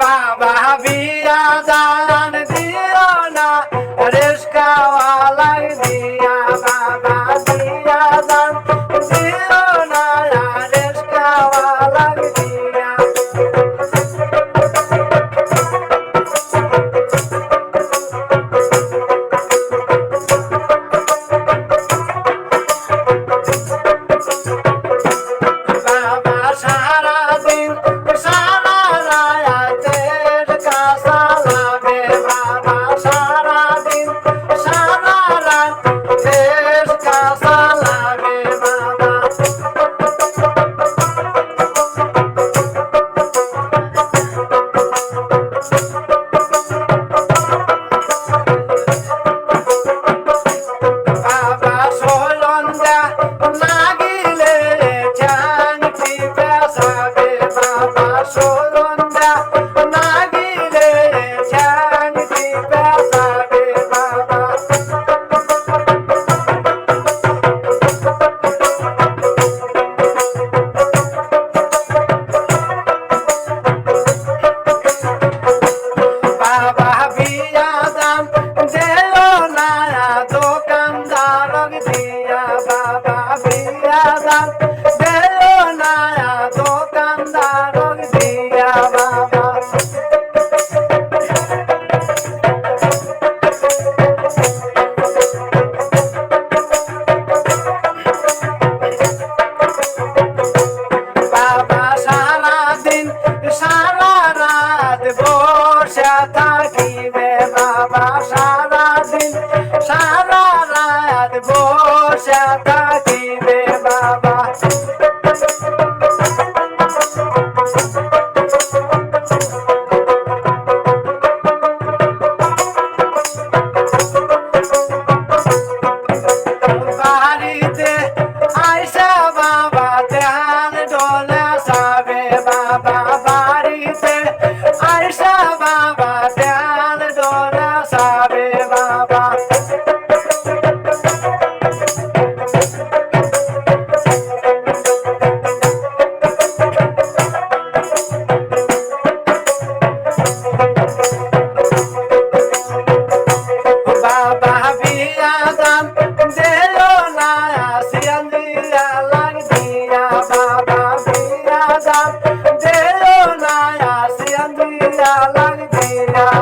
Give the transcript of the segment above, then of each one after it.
বাবা বিরাজা সারা দিন সারা রাত বসে থাকি। লাল বেলা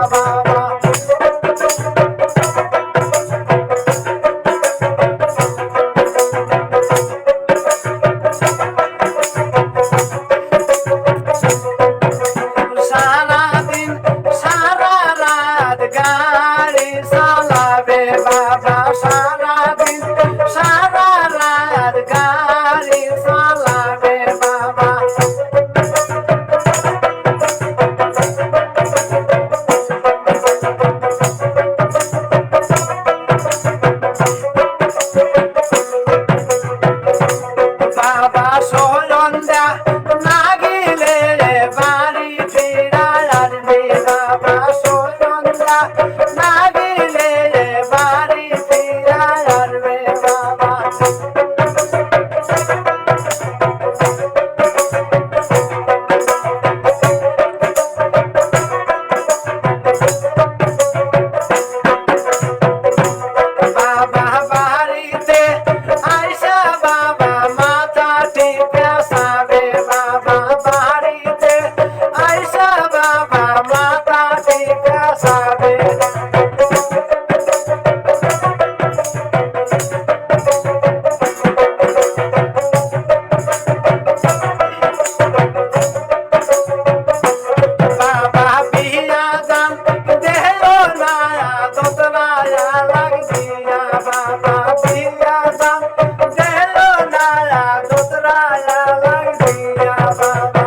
Baba.